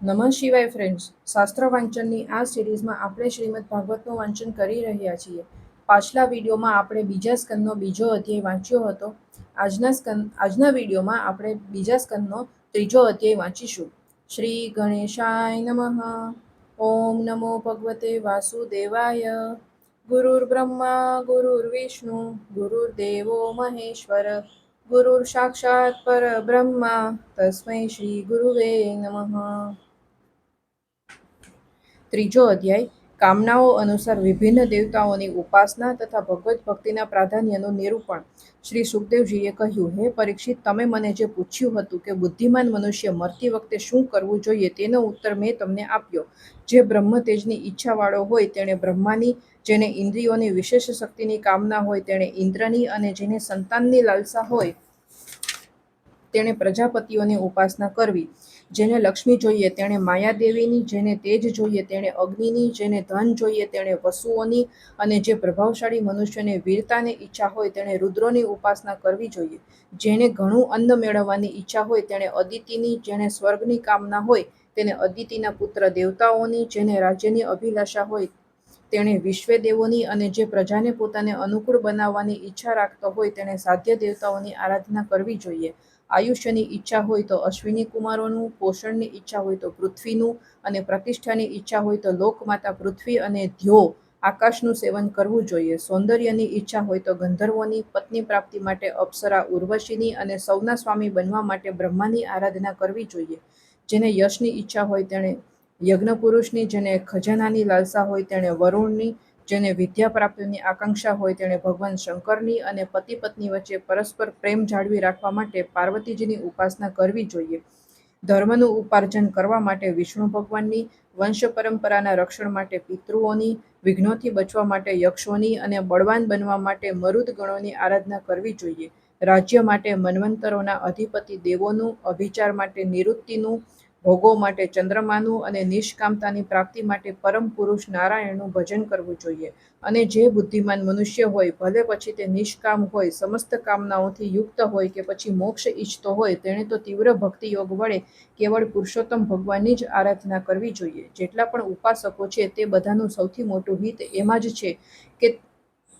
નમઃ શિવાય ફ્રેન્ડ્સ શાસ્ત્ર વાંચનની આ સિરીઝમાં આપણે શ્રીમદ ભાગવતનું વાંચન કરી રહ્યા છીએ. પાછલા વિડીયોમાં આપણે બીજા સ્કંદનો બીજો અધ્યાય વાંચ્યો હતો. આજના સ્કંદ, આજના વિડીયોમાં આપણે બીજા સ્કંદનો ત્રીજો અધ્યાય વાંચીશું. શ્રી ગણેશાય નમઃ. ઓમ નમો ભગવતે વાસુદેવાય. ગુરુર્બ્રહ્મા ગુરુર્વિષ્ણુ ગુરુર્દેવો મહેશ્વર, ગુરુર સાક્ષાત પરબ્રહ્મા તસ્મૈ શ્રી ગુરુવે નમઃ. ત્રીજો અધ્યાય, કામનાઓ અનુસાર વિભિન્ન દેવતાઓની ઉપાસના તથા ભગવત ભક્તિના પ્રાધાન્યનું નિરૂપણ. શ્રી સુખદેવજીએ કહ્યું, હે પરીક્ષિત, તમે મને જે પૂછ્યું હતું કે બુદ્ધિમાન મનુષ્ય મરતી વખતે શું કરવું જોઈએ તેનો ઉત્તર મેં તમને આપ્યો. જે બ્રહ્મ તેજની ઈચ્છાવાળો હોય તેણે બ્રહ્માની, જેને ઇન્દ્રિયોની વિશેષ શક્તિની કામના હોય તેણે ઇન્દ્રની અને જેને સંતાનની લાલસા હોય તેણે પ્રજાપતિઓની ઉપાસના કરવી. જેને લક્ષ્મી જોઈએ તેણે માયાદેવીની, જેને તેજ જોઈએ તેણે અગ્નિની, જેને ધન જોઈએ તેણે વસુઓની અને જે પ્રભાવશાળી મનુષ્યને વીરતાને ઈચ્છા હોય તેણે રુદ્રોની ઉપાસના કરવી જોઈએ. જેને ઘણું અન્ન મેળવવાની ઈચ્છા હોય તેણે અદિતિની, જેણે સ્વર્ગની કામના હોય તેને અદિતિના પુત્ર દેવતાઓની, જેને રાજ્યની અભિલાષા હોય તેણે વિશ્વદેવોની અને જે પ્રજાને પોતાને અનુકૂળ બનાવવાની ઈચ્છા રાખતો હોય તેણે સાધ્ય દેવતાઓની આરાધના કરવી જોઈએ. આયુષ્યની ઈચ્છા હોય તો અશ્વિની કુમારોનું, પોષણની ઈચ્છા હોય તો પૃથ્વીનું અને પ્રતિષ્ઠાની ઈચ્છા હોય તો લોકમાતા પૃથ્વી અને ધ્યો. આકાશનું સેવન કરવું જોઈએ. સૌંદર્યની ઈચ્છા હોય તો ગંધર્વોની પત્ની પ્રાપ્તિ માટે અપ્સરા ઉર્વશીની અને સૌના સ્વામી બનવા માટે બ્રહ્માની આરાધના કરવી જોઈએ. જેને યશની ઈચ્છા હોય તેણે યજ્ઞ પુરુષની જેને ખજાનાની લાલસા હોય તેણે વરુણની જેને વિદ્યા પ્રાપ્તિની આકાંક્ષા હોય તેણે ભગવાન શંકરની અને પતિ પત્ની વચ્ચે પરસ્પર પ્રેમ જાળવી રાખવા માટે પાર્વતીજીની ઉપાસના કરવી જોઈએ. ધર્મનું ઉપાર્જન કરવા માટે વિષ્ણુ ભગવાનની, વંશ પરંપરાના રક્ષણ માટે પિતૃઓની, વિઘ્નોથી બચવા માટે યક્ષોની અને બળવાન બનવા માટે મરુદ ગણોની આરાધના કરવી જોઈએ. રાજ્ય માટે મન્વંતરોના અધિપતિ દેવોનું અભિચાર માટે નિવૃત્તિનું ભોગો માટે ચંદ્રમાનું અને નિષ્કામતાની પ્રાપ્તિ માટે પરમ પુરુષ નારાયણનું ભજન કરવું જોઈએ. અને જે બુદ્ધિમાન મનુષ્ય હોય, ભલે પછી તે નિષ્કામ હોય, સમસ્ત કામનાઓથી યુક્ત હોય કે પછી મોક્ષ ઈચ્છતો હોય, તેણે તો તીવ્ર ભક્તિ યોગ વડે કેવળ પુરુષોત્તમ ભગવાનની જ આરાધના કરવી જોઈએ. જેટલા પણ ઉપાસકો છે, તે બધાનું સૌથી મોટું હિત એમાં જ છે કે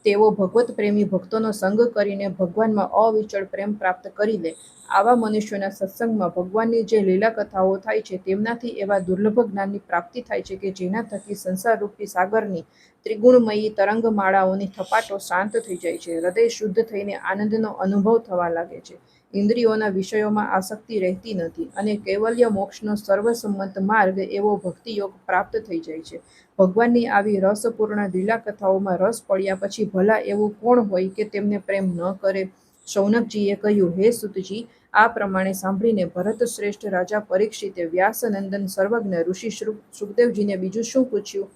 તેઓ ભગવત પ્રેમી ભક્તોનો સંગ કરીને ભગવાનમાં અવિચળ પ્રેમ પ્રાપ્ત કરી લે. આવા મનુષ્યોના સત્સંગમાં ભગવાનની જે લીલા કથાઓ થાય છે, તેમનાથી એવા દુર્લભ જ્ઞાનની પ્રાપ્તિ થાય છે કે જેના થકી સંસારરૂપી સાગરની ત્રિગુણમયી તરંગમાળાઓની થપાટો શાંત થઈ જાય છે. હૃદય શુદ્ધ થઈને આનંદનો અનુભવ થવા લાગે છે. ઇન્દ્રિયોના વિષયોમાં આસક્તિ રહેતી નથી અને કૈવલ્ય મોક્ષનો સર્વસંમત માર્ગ એવો ભક્તિયોગ પ્રાપ્ત થઈ જાય છે. ભગવાનની આવી રસપૂર્ણ લીલા કથાઓમાં રસ પડ્યા પછી ભલા એવું કોણ હોય કે તેમને પ્રેમ ન કરે? શૌનકજીએ કહ્યું, હે સુતજી, આ પ્રમાણે સાંભળીને ભરત શ્રેષ્ઠ રાજા પરીક્ષિતે વ્યાસનંદન સર્વજ્ઞ ઋષિ સુખદેવજીને બીજું શું પૂછ્યું?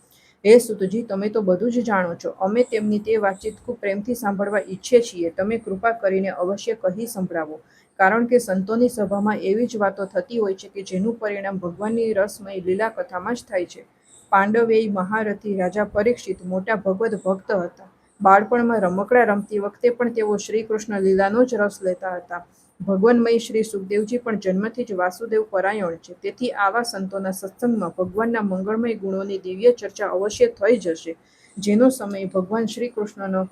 હે સુતજી તમે તો બધું જ જાણો છો. અમે તેમની તે વાતચીત ખૂબ પ્રેમથી સાંભળવા ઈચ્છીએ છીએ. તમે કૃપા કરીને અવશ્ય કહી સંભળાવો. કારણ કે સંતોની સભામાં એવી જ વાતો થતી હોય છે કે જેનું પરિણામ ભગવાનની રસમય લીલા કથામાં જ થાય છે. પાંડવેય મહારથી રાજા પરીક્ષિત મોટા ભગવત ભક્ત હતા. બાળપણમાં રમકડા રમતી વખતે પણ તેઓ શ્રી કૃષ્ણ લીલાનો જ રસ લેતા હતા. ભગવાનમય શ્રી સુખદેવજી પણ જન્મથી જ વાસુદેવ પરાયણ છે. તેથી આવા સંતોના સત્સંગમાં ભગવાનના મંગળમય ગુણોની દિવ્ય ચર્ચા અવશ્ય થઈ જશે. જેનો સમય ભગવાન શ્રી કૃષ્ણનો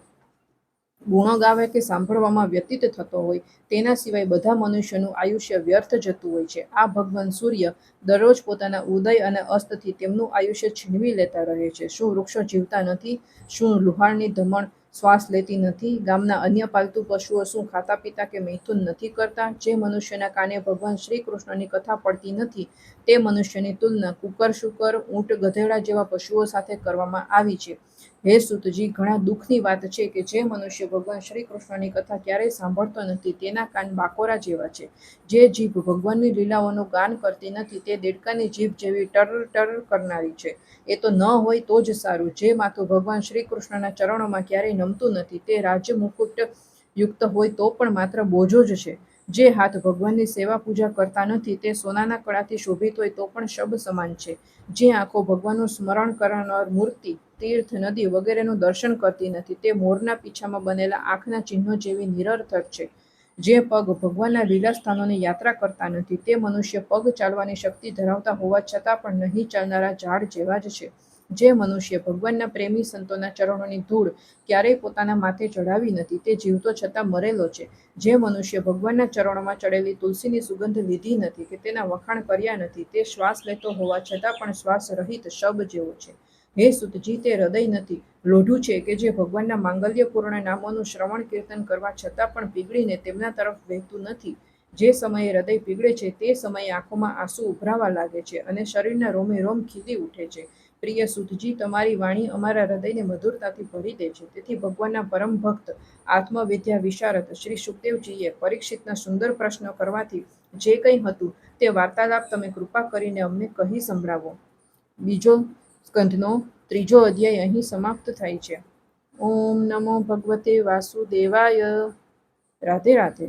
ગુણો ગાવે કે સાંભળવામાં વ્યતીત થતો હોય, તેના સિવાય બધા મનુષ્યનું આયુષ્ય વ્યર્થ જતું હોય છે. આ ભગવાન સૂર્ય દરરોજ પોતાના ઉદય અને અસ્તથી તેમનું આયુષ્ય છીનવી લેતા રહે છે. શું વૃક્ષો જીવતા નથી? શું લુહાણની ધમણ શ્વાસ લેતી નથી, ગામના અન્ય પાલતુ પશુઓ શું ખાતા પીતા કે મૈથુન નથી કરતા, જે મનુષ્યના કાને ભગવાન શ્રી કૃષ્ણની કથા પડતી નથી તે મનુષ્યની તુલના કુકર, શુકર, ઊંટ, ગધેડા જેવા પશુઓ સાથે કરવામાં આવી છે. હે સુતજી, ઘણા દુઃખની વાત છે કે જે મનુષ્ય ભગવાન શ્રી કૃષ્ણની કથા ક્યારેય સાંભળતો નથી, તેના કાન બાકોરા જેવા છે. જે જીભ ભગવાનની લીલાઓનું ગાન કરતી નથી, તે દેડકાની જીભ જેવી ટર ટર કરનારી છે. એ તો ન હોય તો જ સારું, જે માથું ભગવાન શ્રી કૃષ્ણના ચરણોમાં ક્યારેય નમતું નથી, તે રાજ્ય મુકુટ યુક્ત હોય તો પણ માત્ર બોજો જ છે. જે હાથ ભગવાનની સેવા પૂજા કરતા નથી, તે સોનાના કળાથી શોભિત હોય તો પણ શબ સમાન છે. જે આંખો ભગવાનનું સ્મરણ કરનાર મૂર્તિ, તીર્થ, નદી વગેરેનું દર્શન કરતી નથી, તે મોરના પીછામાં બનેલા આંખના ચિહ્નો જેવી નિરર્થક છે. જે પગ ભગવાનના લીલા સ્થાનોની યાત્રા કરતા નથી, તે મનુષ્ય પગ ચાલવાની શક્તિ ધરાવતા હોવા છતાં પણ નહીં ચાલનારા ઝાડ જેવા જ છે. જે મનુષ્ય ભગવાનના પ્રેમી સંતોના ચરણોની ધૂળ ક્યારેય પોતાના માથે ચઢાવી નથી, તે જીવતો છતાં મરેલો છે. જે મનુષ્ય ભગવાનના ચરણોમાં ચડેલી તુલસીની સુગંધ લીધી નથી કે તેના વખાણ કર્યા નથી, તે શ્વાસ લેતો હોવા છતાં પણ શ્વાસ રહિત શબ જેવો છે. હે સુતજી, તે હૃદય નથી, લોઢું છે કે જે ભગવાનના માંગલ્યપૂર્ણ નામોનું શ્રવણ કીર્તન કરવા છતાં પણ પીગળીને તેમના તરફ વહેતું નથી. જે સમયે હૃદય પીગળે છે, તે સમયે આંખોમાં આંસુ ઉભરાવા લાગે છે અને શરીરના રોમે રોમ ખીલી ઉઠે છે. પ્રિય સુધજી, તમારી વાણી અમારા હૃદયને મધુરતાથી ભરી દે છે. તેથી ભગવાનના પરમ ભક્ત, આત્મવિદ્યા વિશારદ શ્રી સુખદેવજીએ પરીક્ષિતના સુંદર પ્રશ્ન કરવાથી જે કંઈ હતું તે વાર્તાલાપ તમે કૃપા કરીને અમને કહી સંભળાવો. બીજો સ્કંધનો ત્રીજો અધ્યાય અહીં સમાપ્ત થાય છે. ઓમ નમો ભગવતે વાસુદેવાય. રાધે રાધે.